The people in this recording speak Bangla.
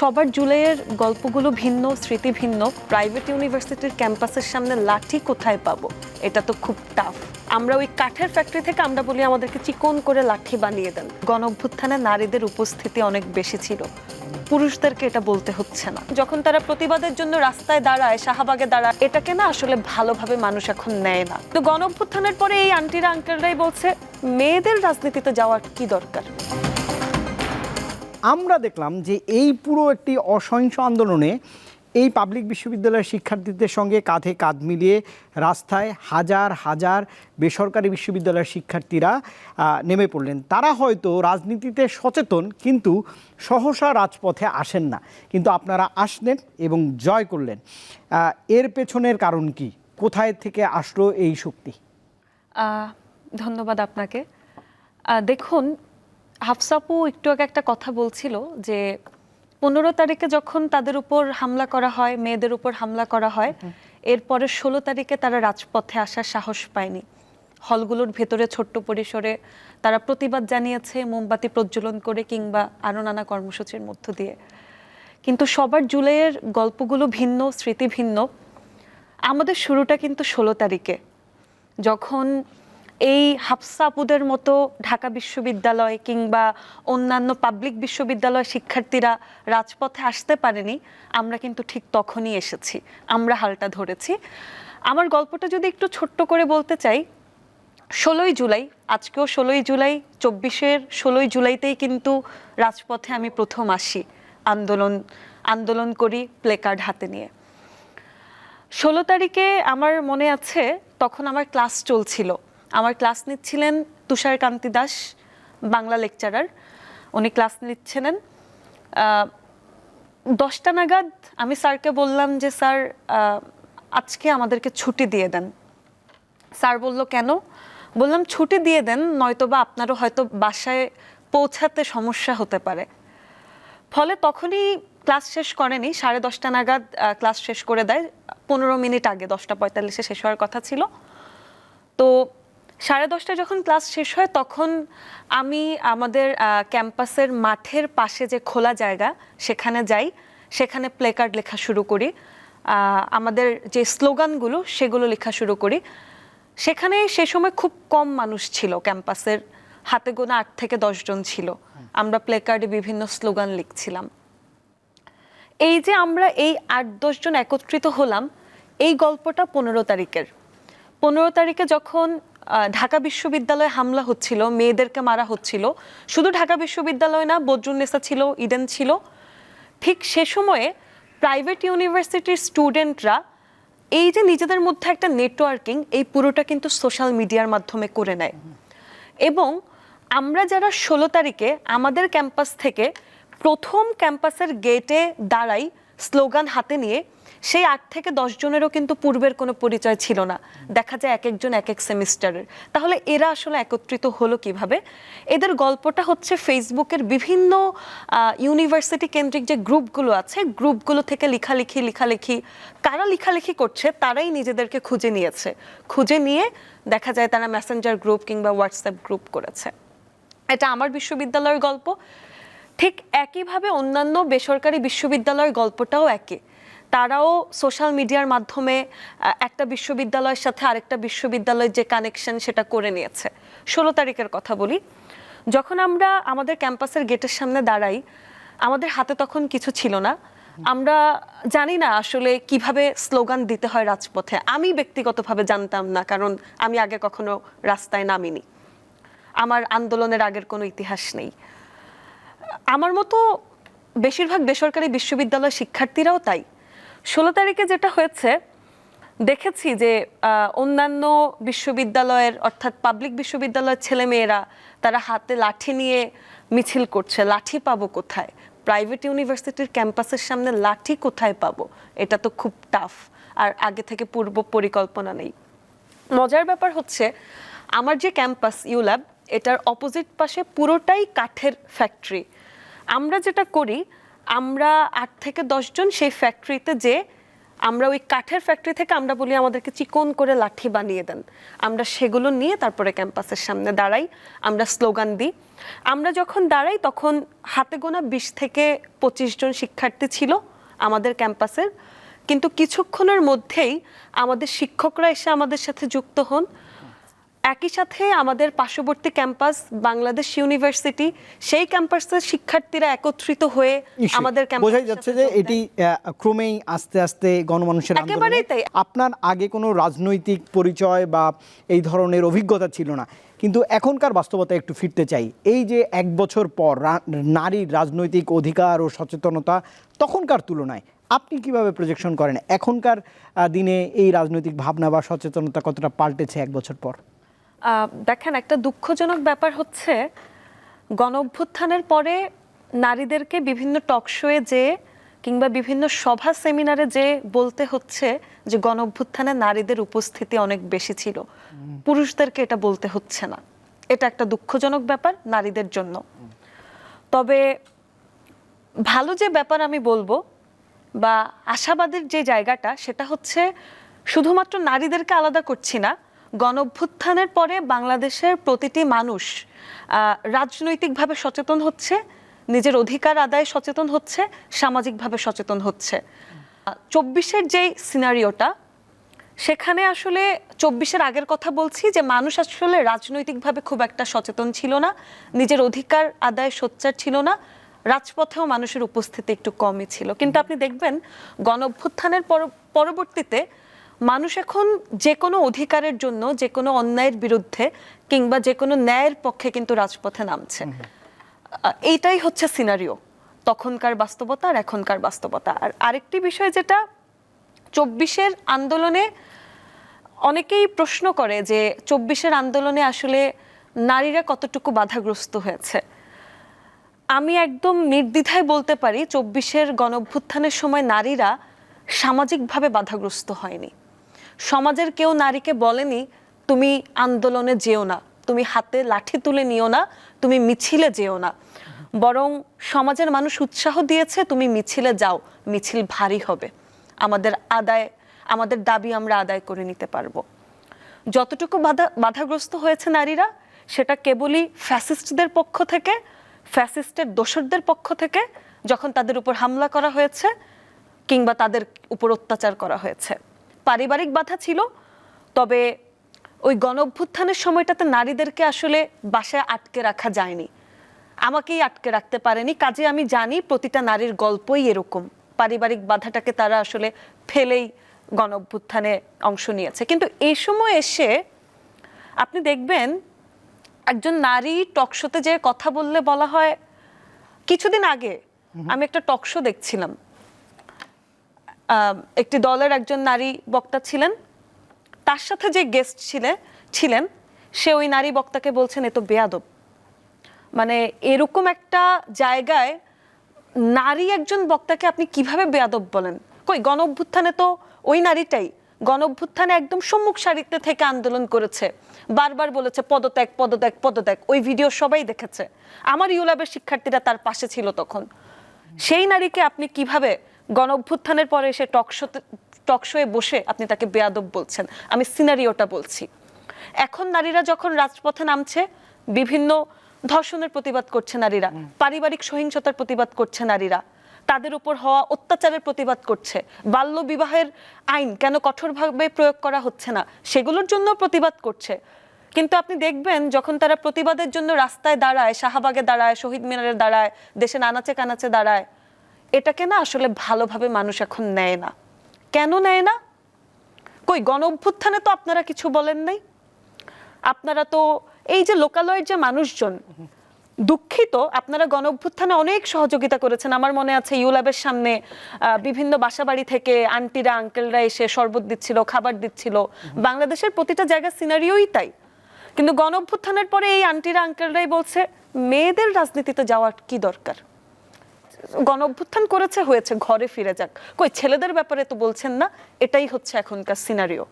সবার জুলাইয়ের গল্পগুলো ভিন্ন, স্মৃতি ভিন্ন প্রাইভেট ইউনিভার্সিটির ক্যাম্পাসের সামনে লাঠি কোথায় পাবো? এটা তো খুব টাফ আমরা ওই কাঠের ফ্যাক্টরি থেকে আমরা বলি আমাদেরকে চিকন করে লাঠি বানিয়ে দেন। গণ অভ্যুত্থানে নারীদের উপস্থিতি অনেক বেশি ছিল। পুরুষদেরকে এটা বলতে হচ্ছে না। যখন তারা প্রতিবাদের জন্য রাস্তায় দাঁড়ায়, শাহবাগে দাঁড়ায়, এটাকে না আসলে ভালোভাবে মানুষ এখন নেয় না। তো গণ অভ্যুত্থানের পরে এই আন্টিরা আঙ্কেলরাই বলছে, মেয়েদের রাজনীতিতে যাওয়ার কি দরকার? আমরা দেখলাম যে এই পুরো একটি অসহিংস আন্দোলনে এই পাবলিক বিশ্ববিদ্যালয়ের শিক্ষার্থীদের সঙ্গে কাঁধে কাঁধ মিলিয়ে রাস্তায় হাজার হাজার বেসরকারি বিশ্ববিদ্যালয়ের শিক্ষার্থীরা নেমে পড়লেন। তারা হয়তো রাজনীতিতে সচেতন, কিন্তু সহসা রাজপথে আসেন না। কিন্তু আপনারা আসলেন এবং জয় করলেন। এর পেছনের কারণ কি? কোথায় থেকে আসলো এই শক্তি? ধন্যবাদ আপনাকে। দেখুন হাফসাপু একটু আগে একটা কথা বলছিল যে পনেরো তারিখে যখন তাদের উপর হামলা করা হয়, মেয়েদের উপর হামলা করা হয়, এরপরে ষোলো তারিখে তারা রাজপথে আসার সাহস পায়নি। হলগুলোর ভেতরে ছোট্ট পরিসরে তারা প্রতিবাদ জানিয়েছে, মোমবাতি প্রজ্বলন করে কিংবা আরও নানা কর্মসূচির মধ্য দিয়ে। কিন্তু সবার জুলাইয়ের গল্পগুলো ভিন্ন, স্মৃতি ভিন্ন। আমাদের শুরুটা কিন্তু ষোলো তারিখে। যখন এই হাফসা আপুদের মতো ঢাকা বিশ্ববিদ্যালয় কিংবা অন্যান্য পাবলিক বিশ্ববিদ্যালয় শিক্ষার্থীরা রাজপথে আসতে পারেনি, আমরা কিন্তু ঠিক তখনই এসেছি, আমরা হালটা ধরেছি। আমার গল্পটা যদি একটু ছোট্ট করে বলতে চাই, ষোলোই জুলাই, আজকেও ষোলোই জুলাই, চব্বিশের ষোলোই জুলাইতেই কিন্তু রাজপথে আমি প্রথম আসি আন্দোলন আন্দোলন করি প্লেকার্ড হাতে নিয়ে। ষোলো তারিখে আমার মনে আছে, তখন আমার ক্লাস চলছিল। আমার ক্লাস নিচ্ছিলেন তুষারকান্তি দাস, বাংলা লেকচারার। উনি ক্লাস নিচ্ছিলেন। দশটা নাগাদ আমি স্যারকে বললাম যে, স্যার আজকে আমাদেরকে ছুটি দিয়ে দেন। স্যার বলল, কেন? বললাম, ছুটি দিয়ে দেন, নয়তোবা আপনারও হয়তো বাসায় পৌঁছাতে সমস্যা হতে পারে। ফলে তখনই ক্লাস শেষ করেনি, সাড়ে দশটা নাগাদ ক্লাস শেষ করে দেয়। পনেরো মিনিট আগে, দশটা পঁয়তাল্লিশে শেষ হওয়ার কথা ছিল। তো সাড়ে দশটায় যখন ক্লাস শেষ হয়, তখন আমি আমাদের ক্যাম্পাসের মাঠের পাশে যে খোলা জায়গা, সেখানে যাই। সেখানে প্লেকার্ড লেখা শুরু করি। আমাদের যে স্লোগানগুলো, সেগুলো লেখা শুরু করি। সেখানে সে সময় খুব কম মানুষ ছিল। ক্যাম্পাসের হাতে গোনা আট থেকে দশজন ছিল। আমরা প্লেকার্ডে বিভিন্ন স্লোগান লিখছিলাম। এই যে আমরা এই আট দশজন একত্রিত হলাম, এই গল্পটা পনেরো তারিখের। পনেরো তারিখে যখন ঢাকা বিশ্ববিদ্যালয়ে হামলা হচ্ছিল, মেয়েদেরকে মারা হচ্ছিল। শুধু ঢাকা বিশ্ববিদ্যালয় না বদরুন্নেসা ছিল, ইডেন ছিল। ঠিক সে সময়ে প্রাইভেট ইউনিভার্সিটির স্টুডেন্টরা এই যে নিজেদের মধ্যে একটা নেটওয়ার্কিং, এই পুরোটা কিন্তু সোশ্যাল মিডিয়ার মাধ্যমে করে নেয়। এবং আমরা যারা ষোলো তারিখে আমাদের ক্যাম্পাস থেকে প্রথম ক্যাম্পাসের গেটে দাঁড়াই, স্লোগান হাতে নিয়ে সেই আট থেকে দশ জনেরও কিন্তু পূর্বের কোনো পরিচয় ছিল না। দেখা যায় এক একজন, এক এক সেমিস্টারের। তাহলে এরা আসলে একত্রিত হলো কীভাবে? এদের গল্পটা হচ্ছে ফেসবুকের বিভিন্ন ইউনিভার্সিটি কেন্দ্রিক যে গ্রুপগুলো আছে, গ্রুপগুলো থেকে লেখালেখি লেখালেখি, কারা লেখালেখি করছে তারাই নিজেদেরকে খুঁজে নিয়েছে। খুঁজে নিয়ে দেখা যায় তারা মেসেঞ্জার গ্রুপ কিংবা হোয়াটসঅ্যাপ গ্রুপ করেছে। এটা আমার বিশ্ববিদ্যালয়ের গল্প। ঠিক একইভাবে অন্যান্য বেসরকারি বিশ্ববিদ্যালয়ের গল্পটাও একই। তারাও সোশ্যাল মিডিয়ার মাধ্যমে একটা বিশ্ববিদ্যালয়ের সাথে আরেকটা বিশ্ববিদ্যালয়ের যে কানেকশন সেটা করে নিয়েছে। ষোলো তারিখের কথা বলি। যখন আমরা আমাদের ক্যাম্পাসের গেটের সামনে দাঁড়াই, আমাদের হাতে তখন কিছু ছিল না। আমরা জানি না আসলে কীভাবে স্লোগান দিতে হয় রাজপথে। আমি ব্যক্তিগতভাবে জানতাম না, কারণ আমি আগে কখনো রাস্তায় নামিনি। আমার আন্দোলনের আগের কোনো ইতিহাস নেই। আমার মতো বেশিরভাগ বেসরকারি বিশ্ববিদ্যালয় শিক্ষার্থীরাও তাই। ষোলো তারিখে যেটা হয়েছে, দেখেছি যে অন্যান্য বিশ্ববিদ্যালয়ের অর্থাৎ পাবলিক বিশ্ববিদ্যালয়ের ছেলেমেয়েরা তারা হাতে লাঠি নিয়ে মিছিল করছে, লাঠি পাবো কোথায়? প্রাইভেট ইউনিভার্সিটির ক্যাম্পাসের সামনে লাঠি কোথায় পাবো? এটা তো খুব টাফ আর আগে থেকে পূর্ব পরিকল্পনা নেই। মজার ব্যাপার হচ্ছে, আমার যে ক্যাম্পাস ইউল্যাব এটার অপোজিট পাশে পুরোটাই কাঠের ফ্যাক্টরি আমরা যেটা করি আমরা আট থেকে দশজন সেই ফ্যাক্টরিতে যে আমরা ওই কাঠের ফ্যাক্টরি থেকে আমরা বলি আমাদেরকে চিকন করে লাঠি বানিয়ে দেন। আমরা সেগুলো নিয়ে তারপরে ক্যাম্পাসের সামনে দাঁড়াই, আমরা স্লোগান দিই। আমরা যখন দাঁড়াই তখন হাতে গোনা বিশ থেকে পঁচিশ জন শিক্ষার্থী ছিল আমাদের ক্যাম্পাসের। কিন্তু কিছুক্ষণের মধ্যেই আমাদের শিক্ষকরা এসে আমাদের সাথে যুক্ত হন। একই সাথে আমাদের পার্শ্ববর্তী ক্যাম্পাস বাংলাদেশ ইউনিভার্সিটি সেই ক্যাম্পাসের শিক্ষার্থীরা একত্রিত হয়ে। আমাদের বোঝাই যাচ্ছে যে এটি ক্রমেই আস্তে আস্তে গণমানুষের একেবারেই তাই। আপনার আগে কোনো রাজনৈতিক পরিচয় বা এই ধরনের অভিজ্ঞতা ছিল না। কিন্তু এখনকার বাস্তবতা একটু ফিরতে চাই। এই যে এক বছর পর নারীর রাজনৈতিক অধিকার ও সচেতনতা তখনকার তুলনায় আপনি কীভাবে প্রজেকশন করেন? এখনকার দিনে এই রাজনৈতিক ভাবনা বা সচেতনতা কতটা পাল্টেছে এক বছর পর? দেখেন, একটা দুঃখজনক ব্যাপার হচ্ছে গণ অভ্যুত্থানের পরে নারীদেরকে বিভিন্ন টক শোয়ে যে কিংবা বিভিন্ন সভা সেমিনারে যে বলতে হচ্ছে যে গণ অভ্যুত্থানে নারীদের উপস্থিতি অনেক বেশি ছিল, পুরুষদেরকে এটা বলতে হচ্ছে না। এটা একটা দুঃখজনক ব্যাপার নারীদের জন্য। তবে ভালো যে ব্যাপার আমি বলব বা আশাবাদের যে জায়গাটা, সেটা হচ্ছে শুধুমাত্র নারীদেরকে আলাদা করছি না গণ অভ্যুত্থানের পরে বাংলাদেশের প্রতিটি মানুষ রাজনৈতিকভাবে সচেতন হচ্ছে, নিজের অধিকার আদায়ে সচেতন হচ্ছে, সামাজিকভাবে সচেতন হচ্ছে। চব্বিশের যেই সিনারিওটা, সেখানে আসলে চব্বিশের আগের কথা বলছি যে মানুষ আসলে রাজনৈতিকভাবে খুব একটা সচেতন ছিল না, নিজের অধিকার আদায় সোচ্চার ছিল না, রাজপথেও মানুষের উপস্থিতি একটু কমই ছিল। কিন্তু আপনি দেখবেন গণ অভ্যুত্থানের পর- পরবর্তীতে মানুষ এখন যে কোনো অধিকারের জন্য যে কোনো অন্যায়ের বিরুদ্ধে কিংবা যে কোনো ন্যায়ের পক্ষে কিন্তু রাজপথে নামছে। এইটাই হচ্ছে সিনারিও তখনকার বাস্তবতা আর এখনকার বাস্তবতা। আর আরেকটি বিষয় যেটা চব্বিশের আন্দোলনে অনেকেই প্রশ্ন করে যে চব্বিশের আন্দোলনে আসলে নারীরা কতটুকু বাধাগ্রস্ত হয়েছে। আমি একদম নির্দ্বিধায় বলতে পারি চব্বিশের গণভ্যুত্থানের সময় নারীরা সামাজিকভাবে বাধাগ্রস্ত হয়নি। সমাজের কেউ নারীকে বলেনি, তুমি আন্দোলনে যেও না, তুমি হাতে লাঠি তুলে নিও না, তুমি মিছিলে যেও না। বরং সমাজের মানুষ উৎসাহ দিয়েছে, তুমি মিছিলে যাও, মিছিল ভারী হবে। আমাদের আদায়, আমাদের দাবি আমরা আদায় করে নিতে পারব। যতটুকু বাধা, বাধাগ্রস্ত হয়েছে নারীরা, সেটা কেবলই ফ্যাসিস্টদের পক্ষ থেকে, ফ্যাসিস্টের দোসরদের পক্ষ থেকে, যখন তাদের উপর হামলা করা হয়েছে, কিংবা তাদের উপর অত্যাচার করা হয়েছে। পারিবারিক বাধা ছিল তবে ওই গণ অভ্যুত্থানের সময়টাতে নারীদেরকে আসলে বাসায় আটকে রাখা যায়নি। আমাকেই আটকে রাখতে পারেনি কাজে আমি জানি প্রতিটা নারীর গল্পই এরকম। পারিবারিক বাধাটাকে তারা আসলে ফেলেই গণ অভ্যুত্থানে অংশ নিয়েছে। কিন্তু এই সময় এসে আপনি দেখবেন একজন নারী টকশোতে যে কথা বললে বলা হয় কিছুদিন আগে আমি একটা টকশো দেখছিলাম। একটি দলের একজন নারী বক্তা ছিলেন। তার সাথে যে গেস্ট ছিলেন ছিলেন, সে ওই নারী বক্তাকে বলছেন, এ তো বেয়াদব। মানে এরকম একটা জায়গায় নারী একজন বক্তাকে আপনি কীভাবে বেয়াদব বলেন? কই গণ অভ্যুত্থানে তো ওই নারীটাই। গণ অভ্যুত্থানে একদম সম্মুখ সারিতে থেকে আন্দোলন করেছে। বারবার বলেছে, পদত্যাগ পদত্যাগ পদত্যাগ। ওই ভিডিও সবাই দেখেছে। আমার ইউলাবের শিক্ষার্থীরা তার পাশে ছিল তখন। সেই নারীকে আপনি কীভাবে গণ অভ্যুত্থানের পরে এসে টকশোতে টকশোয়ে বসে আপনি তাকে বেয়াদব বলছেন। আমি সিনারিওটা বলছি। এখন নারীরা যখন রাজপথে নামছে বিভিন্ন ধর্ষণের প্রতিবাদ করছে নারীরা পারিবারিক সহিংসতার প্রতিবাদ করছে নারীরা তাদের উপর হওয়া অত্যাচারের প্রতিবাদ করছে। বাল্য বিবাহের আইন কেন কঠোরভাবে প্রয়োগ করা হচ্ছে না সেগুলোর জন্য প্রতিবাদ করছে। কিন্তু আপনি দেখবেন যখন তারা প্রতিবাদের জন্য রাস্তায় দাঁড়ায় শাহবাগে দাঁড়ায় শহীদ মিনারে দাঁড়ায় দেশে নানাচে কানাচে দাঁড়ায় এটাকে না আসলে ভালোভাবে মানুষ এখন নেয় না। কেন নেয় না? কই গণ অভ্যুত্থানে তো আপনারা কিছু বলেন নাই। আপনারা তো এই যে লোকালয়ের যে মানুষজন, দুঃখিত, আপনারা গণ অভ্যুত্থানে অনেক সহযোগিতা করেছেন। আমার মনে আছে ইউল্যাবের সামনে বিভিন্ন বাসাবাড়ি থেকে আন্টিরা, আঙ্কেলরা এসে শরবত দিচ্ছিল, খাবার দিচ্ছিল। বাংলাদেশের প্রতিটা জায়গার সিনারিওই তাই। কিন্তু গণ অভ্যুত্থানের পরে এই আন্টিরা, আঙ্কেলরাই বলছে, মেয়েদের রাজনীতিতে যাওয়ার কি দরকার? গণ অভ্যুত্থান করেছে, হয়েছে, ঘরে ফিরে যাক। কই, ছেলেদের ব্যাপারে তো বলছেন না, এটাই হচ্ছে এখনকার সিনারিও